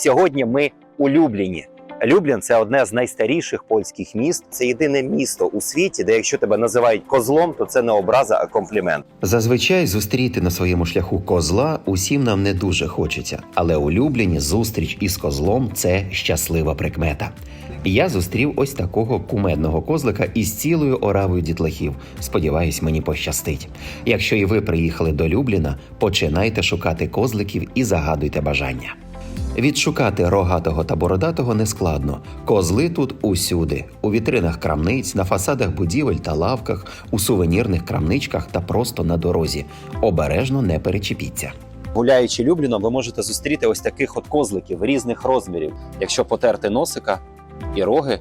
Сьогодні ми у Любліні. Люблін це одне з найстаріших польських міст. Це єдине місто у світі, де якщо тебе називають козлом, то це не образа, а комплімент. Зазвичай зустріти на своєму шляху козла усім нам не дуже хочеться, але у Любліні зустріч із козлом це щаслива прикмета. Я зустрів ось такого кумедного козлика із цілою оравою дітлахів. Сподіваюсь, мені пощастить. Якщо і ви приїхали до Любліна, починайте шукати козликів і загадуйте бажання. Відшукати рогатого та бородатого нескладно. Козли тут усюди: у вітринах крамниць, на фасадах будівель та лавках, у сувенірних крамничках та просто на дорозі. Обережно не перечепіться. Гуляючи Любліном, ви можете зустріти ось таких от козликів різних розмірів. Якщо потерти носика і роги,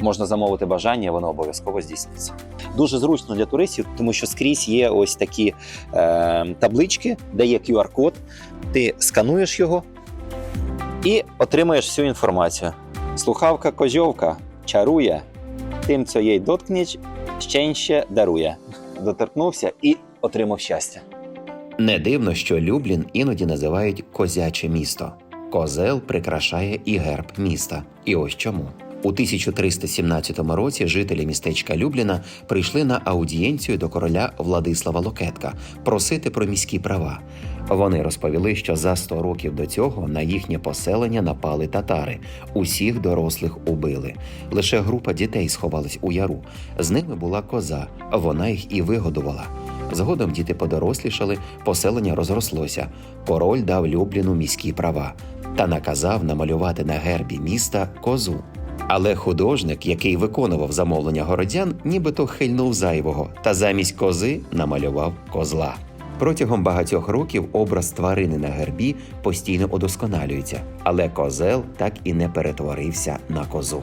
можна замовити бажання, воно обов'язково здійсниться. Дуже зручно для туристів, тому що скрізь є ось такі е, таблички, де є QR-код. Ти скануєш його і отримаєш всю інформацію. Слухавка козьовка чарує, тим, co їй доткніч, щенще дарує. Доторкнувся і отримав щастя. Не дивно, що Люблін іноді називають козяче місто. Козел прикрашає і герб міста. І ось чому. У 1317 році жителі містечка Любліна прийшли на аудієнцію до короля Владислава Локетка просити про міські права. Вони розповіли, що за 100 років до цього на їхнє поселення напали татари. Усіх дорослих убили. Лише група дітей сховалась у яру. З ними була коза, вона їх і вигодувала. Згодом діти подорослішали, поселення розрослося. Король дав Любліну міські права та наказав намалювати на гербі міста козу. Але художник, який виконував замовлення городян, нібито хильнув зайвого та замість кози намалював козла. Протягом багатьох років образ тварини на гербі постійно удосконалюється, але козел так і не перетворився на козу.